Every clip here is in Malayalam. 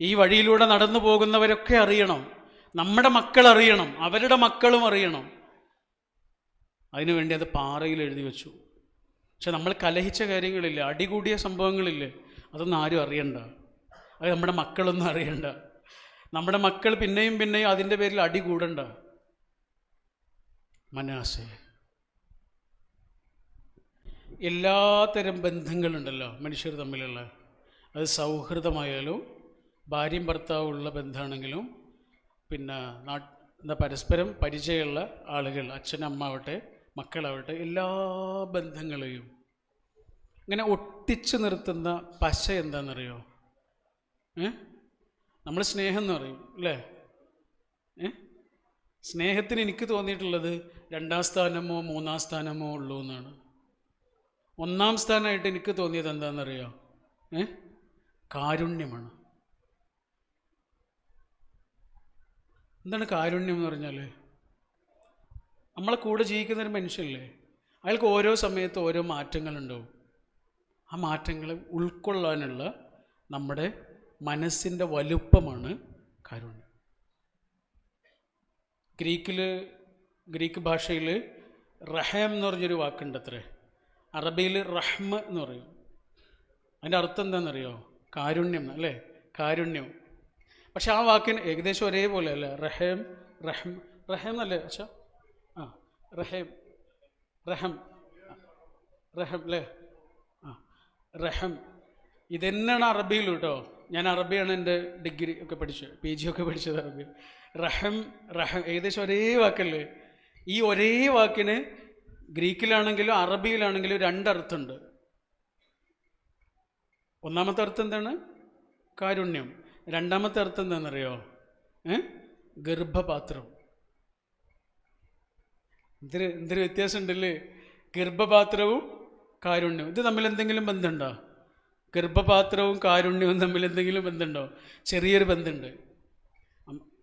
ഈ വഴിയിലൂടെ നടന്നു പോകുന്നവരൊക്കെ അറിയണം. നമ്മുടെ മക്കൾ അറിയണം. അവരുടെ മക്കളും അറിയണം. അതിനുവേണ്ടി അത് പാറയിൽ എഴുതി വെച്ചു. പക്ഷെ നമ്മൾ കലഹിച്ച കാര്യങ്ങളില്ല. അടികൂടിയ സംഭവങ്ങളില്ലേ. അതൊന്നും ആരും അറിയണ്ട. അത് നമ്മുടെ മക്കളൊന്നും അറിയണ്ട. നമ്മുടെ മക്കൾ പിന്നെയും പിന്നെയും അതിന്റെ പേരിൽ അടി കൂടണ്ട. മനാസെ. എല്ലാത്തരം ബന്ധങ്ങളുണ്ടല്ലോ മനുഷ്യർ തമ്മിലുള്ള. അത് സൗഹൃദമായാലും ഭാര്യയും ഭർത്താവുള്ള ബന്ധമാണെങ്കിലും പിന്നെ നാട്ട് എന്താ പരസ്പരം പരിചയമുള്ള ആളുകൾ ആവട്ടെ മക്കളാവട്ടെ എല്ലാ ബന്ധങ്ങളെയും ഇങ്ങനെ ഒട്ടിച്ചു നിർത്തുന്ന പശ എന്താണെന്നറിയോ? ഏ? നമ്മൾ സ്നേഹം എന്ന് പറയും അല്ലേ? ഏ? സ്നേഹത്തിന് എനിക്ക് തോന്നിയിട്ടുള്ളത് രണ്ടാം സ്ഥാനമോ മൂന്നാം സ്ഥാനമോ ഉള്ളൂ എന്നാണ്. ഒന്നാം സ്ഥാനമായിട്ട് എനിക്ക് തോന്നിയത് എന്താണെന്നറിയോ? ഏ? കാരുണ്യമാണ്. എന്താണ് കാരുണ്യം എന്ന് പറഞ്ഞാൽ നമ്മളെ കൂടെ ജീവിക്കുന്ന ഒരു മനുഷ്യല്ലേ അയാൾക്ക് ഓരോ സമയത്ത് ഓരോ മാറ്റങ്ങളുണ്ടാവും. ആ മാറ്റങ്ങളെ ഉൾക്കൊള്ളാനുള്ള നമ്മുടെ മനസ്സിന്റെ വലുപ്പമാണ് കാരുണ്യം. ഗ്രീക്കിൽ ഗ്രീക്ക് ഭാഷയിൽ റഹം എന്ന് പറഞ്ഞൊരു വാക്കുണ്ട് അത്രേ അറബിയിൽ റഹ്മ എന്ന് പറയും. അതിന്റെ അർത്ഥം എന്താണെന്നറിയോ കാരുണ്യം അല്ലേ? കാരുണ്യം. പക്ഷെ ആ വാക്കിന് ഏകദേശം ഒരേപോലെ അല്ലേ റഹേം റഹം റഹേം എന്നല്ലേ? അച്ഛ. ആ റഹേം റഹം റഹം അല്ലേ? ആ റഹം. ഇതെന്നാണ് അറബിയിൽ കേട്ടോ. ഞാൻ അറബിയാണ് എന്റെ ഡിഗ്രി ഒക്കെ പഠിച്ചത് പി ജി ഒക്കെ പഠിച്ചത് അറബി റഹം റഹം ഏകദേശം ഒരേ വാക്കല്ലേ? ഈ ഒരേ വാക്കിന് ഗ്രീക്കിലാണെങ്കിലും അറബിയിലാണെങ്കിലും രണ്ടർത്ഥമുണ്ട്. ഒന്നാമത്തെ അർത്ഥം എന്താണ്? കാരുണ്യം. രണ്ടാമത്തെ അർത്ഥം എന്താണെന്നറിയോ? ഏ? ഗർഭപാത്രം. എന്തൊരു എന്തൊരു വ്യത്യാസം ഉണ്ടല്ലേ ഗർഭപാത്രവും കാരുണ്യവും. ഇത് തമ്മിൽ എന്തെങ്കിലും ബന്ധമുണ്ടോ? ഗർഭപാത്രവും കാരുണ്യവും തമ്മിൽ എന്തെങ്കിലും ബന്ധമുണ്ടോ? ചെറിയൊരു ബന്ധമുണ്ട്.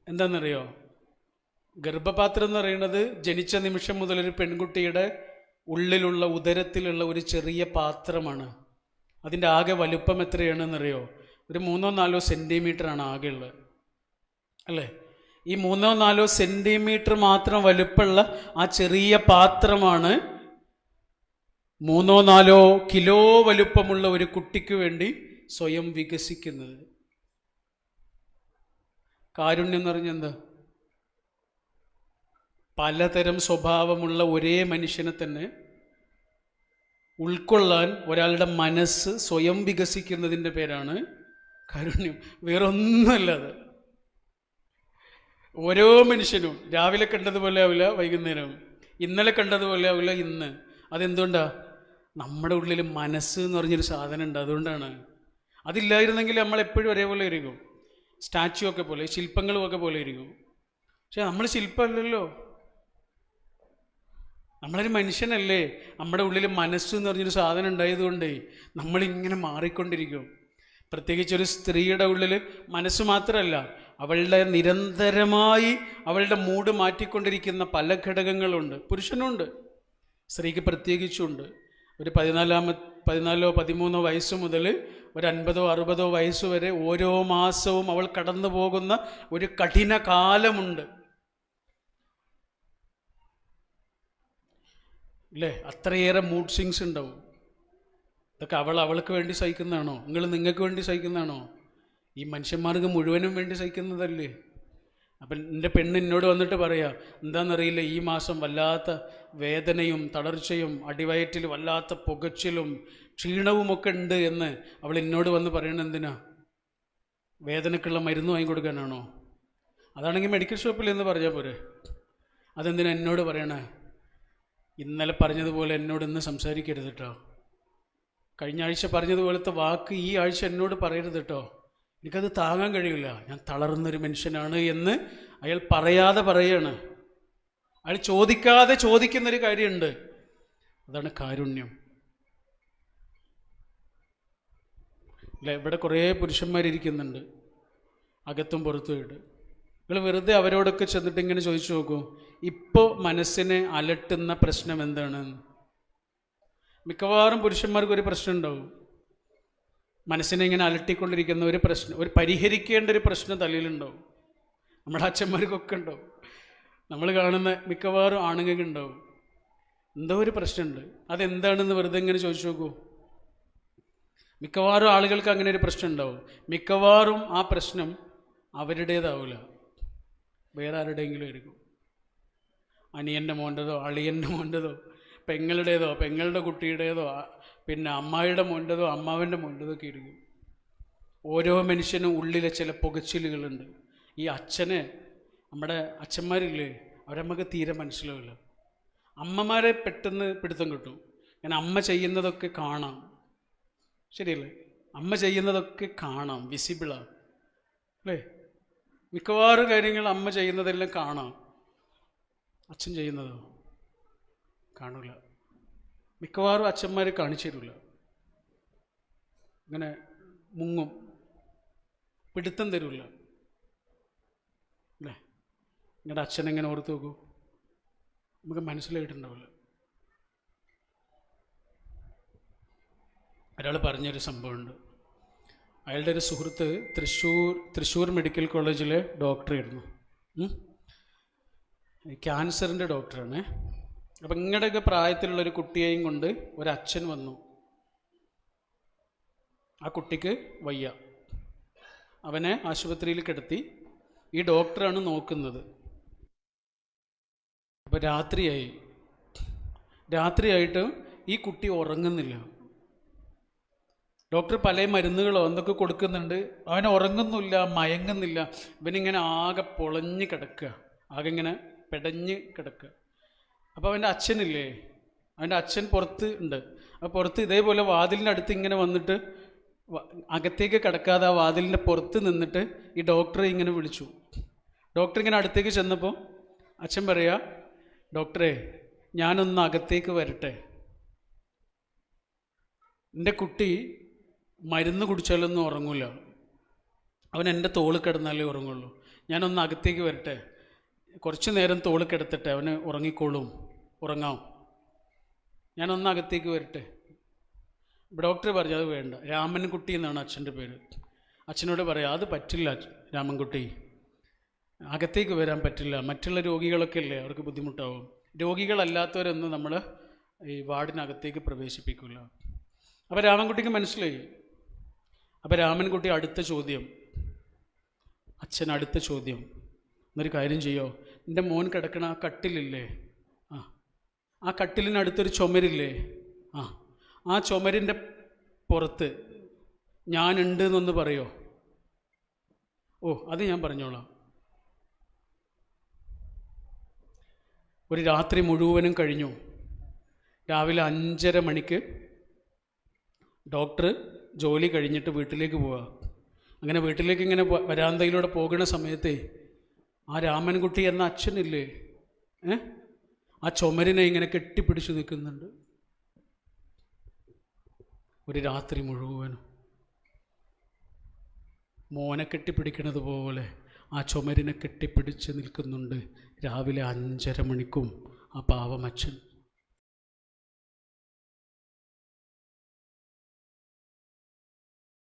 എന്താണെന്നറിയോ? ഗർഭപാത്രം എന്ന് പറയുന്നത് ജനിച്ച നിമിഷം മുതൽ ഒരു പെൺകുട്ടിയുടെ ഉള്ളിലുള്ള ഉദരത്തിലുള്ള ഒരു ചെറിയ പാത്രമാണ്. അതിന്റെ ആകെ വലുപ്പം എത്രയാണെന്നറിയോ? ഒരു മൂന്നോ നാലോ ആണ് ആകെ ഉള്ളത്. അല്ലേ? ഈ മൂന്നോ നാലോ സെന്റിമീറ്റർ മാത്രം വലുപ്പമുള്ള ആ ചെറിയ പാത്രമാണ് മൂന്നോ നാലോ കിലോ വലുപ്പമുള്ള ഒരു കുട്ടിക്ക് വേണ്ടി സ്വയം വികസിക്കുന്നത്. കാരുണ്യം എന്ന് പറഞ്ഞെന്ത് പലതരം സ്വഭാവമുള്ള ഒരേ മനുഷ്യനെ തന്നെ ഉൾക്കൊള്ളാൻ ഒരാളുടെ മനസ്സ് സ്വയം വികസിക്കുന്നതിന്റെ പേരാണ് കാരുണ്യം വേറൊന്നുമല്ല അത് ഓരോ മനുഷ്യനും രാവിലെ കണ്ടതുപോലെ ആവില്ല വൈകുന്നേരം. ഇന്നലെ കണ്ടതുപോലെ ആവില്ല ഇന്ന്. അതെന്തുകൊണ്ടാ? നമ്മുടെ ഉള്ളിൽ മനസ്സ് എന്ന് പറഞ്ഞൊരു സാധനം ഉണ്ട് അതുകൊണ്ടാണ്. അതില്ലായിരുന്നെങ്കിൽ നമ്മൾ എപ്പോഴും ഒരേപോലെ ഇരിക്കും. സ്റ്റാച്ചു ഒക്കെ പോലെ ശില്പങ്ങളും ഒക്കെ പോലെ ഇരിക്കും. പക്ഷെ നമ്മൾ ശില്പമല്ലല്ലോ. നമ്മളൊരു മനുഷ്യനല്ലേ. നമ്മുടെ ഉള്ളിൽ മനസ്സ് എന്ന് പറഞ്ഞൊരു സാധനം ഉണ്ടായതുകൊണ്ടേ നമ്മളിങ്ങനെ മാറിക്കൊണ്ടിരിക്കും. പ്രത്യേകിച്ച് ഒരു സ്ത്രീയുടെ ഉള്ളിൽ മനസ്സ് മാത്രമല്ല അവളുടെ നിരന്തരമായി അവളുടെ മൂഡ് മാറ്റിക്കൊണ്ടിരിക്കുന്ന പല ഘടകങ്ങളുണ്ട്. പുരുഷനുണ്ട് സ്ത്രീക്ക് പ്രത്യേകിച്ചുണ്ട്. ഒരു പതിനാലാമ പതിനാലോ പതിമൂന്നോ വയസ്സ് മുതൽ ഒരു അൻപതോ അറുപതോ വയസ്സ് വരെ ഓരോ മാസവും അവൾ കടന്നു പോകുന്ന ഒരു കഠിന കാലമുണ്ട്. അല്ലേ അത്രയേറെ മൂഡ് സ്വിങ്സ് ഉണ്ടാവും. ഇതൊക്കെ അവൾ അവൾക്ക് വേണ്ടി സഹിക്കുന്നതാണോ? നിങ്ങൾ നിങ്ങൾക്ക് വേണ്ടി സഹിക്കുന്നതാണോ? ഈ മനുഷ്യന്മാർക്ക് മുഴുവനും വേണ്ടി സഹിക്കുന്നതല്ലേ? അപ്പം എന്റെ പെണ്ണ് എന്നോട് വന്നിട്ട് പറയാ എന്താണെന്നറിയില്ല ഈ മാസം വല്ലാത്ത വേദനയും തളർച്ചയും അടിവയറ്റിൽ വല്ലാത്ത പുകച്ചിലും ക്ഷീണവുമൊക്കെ ഉണ്ട് എന്ന് അവൾ എന്നോട് വന്ന് പറയണത് എന്തിനാ? വേദനക്കുള്ള മരുന്ന് വാങ്ങിക്കൊടുക്കാനാണോ അതാണെങ്കിൽ മെഡിക്കൽ ഷോപ്പിൽ എന്ന് പറഞ്ഞാൽ പോരെ. അതെന്തിനാ എന്നോട് പറയണേ? ഇന്നലെ പറഞ്ഞതുപോലെ എന്നോട് ഇന്ന് സംസാരിക്കരുത് കേട്ടോ കഴിഞ്ഞ ആഴ്ച പറഞ്ഞതുപോലത്തെ വാക്ക് ഈ ആഴ്ച എന്നോട് പറയരുത് കേട്ടോ എനിക്കത് താങ്ങാൻ കഴിയില്ല. ഞാൻ തളർന്നൊരു മനുഷ്യനാണ് എന്ന് അയാൾ പറയാതെ പറയാണ്. അയാൾ ചോദിക്കാതെ ചോദിക്കുന്നൊരു കാര്യമുണ്ട്. അതാണ് കാരുണ്യം. അല്ല? ഇവിടെ കുറേ പുരുഷന്മാരിയ്ക്കുന്നുണ്ട് അകത്തും പുറത്തുമായിട്ട് നിങ്ങൾ വെറുതെ അവരോടൊക്കെ ചെന്നിട്ട് ഇങ്ങനെ ചോദിച്ചു നോക്കൂ. ഇപ്പോൾ മനസ്സിനെ അലട്ടുന്ന പ്രശ്നം എന്താണ്? മിക്കവാറും പുരുഷന്മാർക്ക് ഒരു പ്രശ്നം ഉണ്ടാവും. മനസ്സിനെ ഇങ്ങനെ അലട്ടിക്കൊണ്ടിരിക്കുന്ന ഒരു പ്രശ്നം ഒരു പരിഹരിക്കേണ്ട ഒരു പ്രശ്നം തലയിലുണ്ടാവും. നമ്മുടെ അച്ഛന്മാർക്കൊക്കെ ഉണ്ടാവും. നമ്മൾ കാണുന്ന മിക്കവാറും ആണുങ്ങൾക്ക് ഉണ്ടാവും. എന്തോ ഒരു പ്രശ്നമുണ്ട്. അതെന്താണെന്ന് വെറുതെ ഇങ്ങനെ ചോദിച്ചു നോക്കൂ. മിക്കവാറും ആളുകൾക്ക് അങ്ങനെ ഒരു പ്രശ്നം ഉണ്ടാവും. മിക്കവാറും ആ പ്രശ്നം അവരുടേതാവില്ല വേറെ ആരുടെയെങ്കിലും ആയിരിക്കും. അനിയന്റെ മോന്റെതോ അളിയന്റെ മോന്റെതോ പെങ്ങളുടേതോ പെങ്ങളുടെ കുട്ടിയുടേതോ പിന്നെ അമ്മായിയുടെ മോന്റെതോ അമ്മാവന്റെ മോന്റെതോ ഒക്കെ ഇരിക്കും. ഓരോ മനുഷ്യനും ഉള്ളിലെ ചില പുകച്ചിലുകളുണ്ട്. ഈ അച്ഛന് നമ്മുടെ അച്ഛന്മാരില്ലേ അവരെ നമുക്ക് തീരെ മനസ്സിലാവില്ല. അമ്മമാരെ പെട്ടെന്ന് പിടുത്തം കിട്ടും. കാരണം അമ്മ ചെയ്യുന്നതൊക്കെ കാണാം. ശരിയല്ലേ? അമ്മ ചെയ്യുന്നതൊക്കെ കാണാം വിസിബിളാണ്. അല്ലേ? മിക്കവാറും കാര്യങ്ങൾ അമ്മ ചെയ്യുന്നതെല്ലാം കാണാം. അച്ഛൻ ചെയ്യുന്നതോ? കാണൂല. മിക്കവാറും അച്ഛന്മാർ കാണിച്ചു ഇങ്ങനെ മുങ്ങും. പിടുത്തം തരില്ല അല്ലേ? നിങ്ങളുടെ അച്ഛൻ എങ്ങനെ ഓർത്ത് നോക്കൂ. നമുക്ക് മനസ്സിലായിട്ടുണ്ടാവില്ല ഒരാൾ പറഞ്ഞൊരു സംഭവമുണ്ട്. അയാളുടെ ഒരു സുഹൃത്ത് തൃശ്ശൂർ തൃശ്ശൂർ മെഡിക്കൽ കോളേജിലെ ഡോക്ടറായിരുന്നു. ക്യാൻസറിന്റെ ഡോക്ടറാണ്. അപ്പം ഇങ്ങടെയൊക്കെ പ്രായത്തിലുള്ള ഒരു കുട്ടിയെയും കൊണ്ട് ഒരച്ഛൻ വന്നു. ആ കുട്ടിക്ക് വയ്യ. അവനെ ആശുപത്രിയിൽ കിടത്തി. ഈ ഡോക്ടറാണ് നോക്കുന്നത്. അപ്പോൾ രാത്രിയായി. രാത്രിയായിട്ട് ഈ കുട്ടി ഉറങ്ങുന്നില്ല. ഡോക്ടർ പല മരുന്നുകളോ എന്തൊക്കെ കൊടുക്കുന്നുണ്ട്? അവൻ ഉറങ്ങുന്നില്ല മയങ്ങുന്നില്ല. ഇവനിങ്ങനെ ആകെ പൊളഞ്ഞ് കിടക്കുക. ആകെ ഇങ്ങനെ പെടഞ്ഞ് കിടക്കുക. അപ്പോൾ അവന്റെ അച്ഛനില്ലേ? അവന്റെ അച്ഛൻ പുറത്ത് ഉണ്ട്. അപ്പോൾ പുറത്ത് ഇതേപോലെ വാതിലിന്റെ അടുത്ത് ഇങ്ങനെ വന്നിട്ട് അകത്തേക്ക് കിടക്കാതെ ആ വാതിലിന്റെ പുറത്ത് നിന്നിട്ട് ഈ ഡോക്ടറെ ഇങ്ങനെ വിളിച്ചു. ഡോക്ടർ ഇങ്ങനെ അടുത്തേക്ക് ചെന്നപ്പോൾ അച്ഛൻ പറയാ ഡോക്ടറെ ഞാനൊന്ന് അകത്തേക്ക് വരട്ടെ. എന്റെ കുട്ടി മരുന്ന് കുടിച്ചാലൊന്നും ഉറങ്ങൂല. അവൻ എന്റെ തോൾ കിടന്നാലേ ഉറങ്ങുള്ളൂ. ഞാനൊന്ന് അകത്തേക്ക് വരട്ടെ. കുറച്ച് നേരം തോൾ കിടത്തട്ടെ അവന് ഉറങ്ങിക്കോളും. ഉറങ്ങാം ഞാൻ അകത്തേക്ക് വരട്ടെ ഡോക്ടർ പറഞ്ഞു അത് വേണ്ട. രാമൻകുട്ടി എന്നാണ് അച്ഛന്റെ പേര്. അച്ഛനോട് പറയാം അത് പറ്റില്ല രാമൻകുട്ടി. അകത്തേക്ക് വരാൻ പറ്റില്ല. മറ്റുള്ള രോഗികളൊക്കെ അല്ലേ അവർക്ക് ബുദ്ധിമുട്ടാവും. രോഗികളല്ലാത്തവരൊന്നും നമ്മൾ ഈ വാർഡിനകത്തേക്ക് പ്രവേശിപ്പിക്കില്ല അപ്പോൾ രാമൻകുട്ടിക്ക് മനസ്സിലായി. അപ്പോൾ രാമൻകുട്ടി അടുത്ത ചോദ്യം. അച്ഛൻ അടുത്ത ചോദ്യം. എന്നൊരു കാര്യം ചെയ്യോ? എന്റെ മോൻ കിടക്കണ ആ കട്ടിലില്ലേ? ആ കട്ടിലിനടുത്തൊരു ചുമരില്ലേ? ആ ആ ചുമരിന്റെ പുറത്ത് ഞാനുണ്ട് എന്നൊന്ന് പറയോ? ഓ അത് ഞാൻ പറഞ്ഞോളാം. ഒരു രാത്രി മുഴുവനും കഴിഞ്ഞു. രാവിലെ അഞ്ചര മണിക്ക് ഡോക്ടർ ജോലി കഴിഞ്ഞിട്ട് വീട്ടിലേക്ക് പോവുക അങ്ങനെ വീട്ടിലേക്ക് ഇങ്ങനെ വരാന്തയിലൂടെ പോകുന്ന സമയത്തെ ആ രാമൻകുട്ടി എന്ന അച്ഛനില്ലേ? ഏ? ആ ചുമരിനെ ഇങ്ങനെ കെട്ടിപ്പിടിച്ചു നിൽക്കുന്നുണ്ട്. ഒരു രാത്രി മുഴുവനും മോനെ കെട്ടിപ്പിടിക്കുന്നത് പോലെ ആ ചുമരിനെ കെട്ടിപ്പിടിച്ച് നിൽക്കുന്നുണ്ട്. രാവിലെ അഞ്ചര മണിക്കും ആ പാവമച്ഛൻ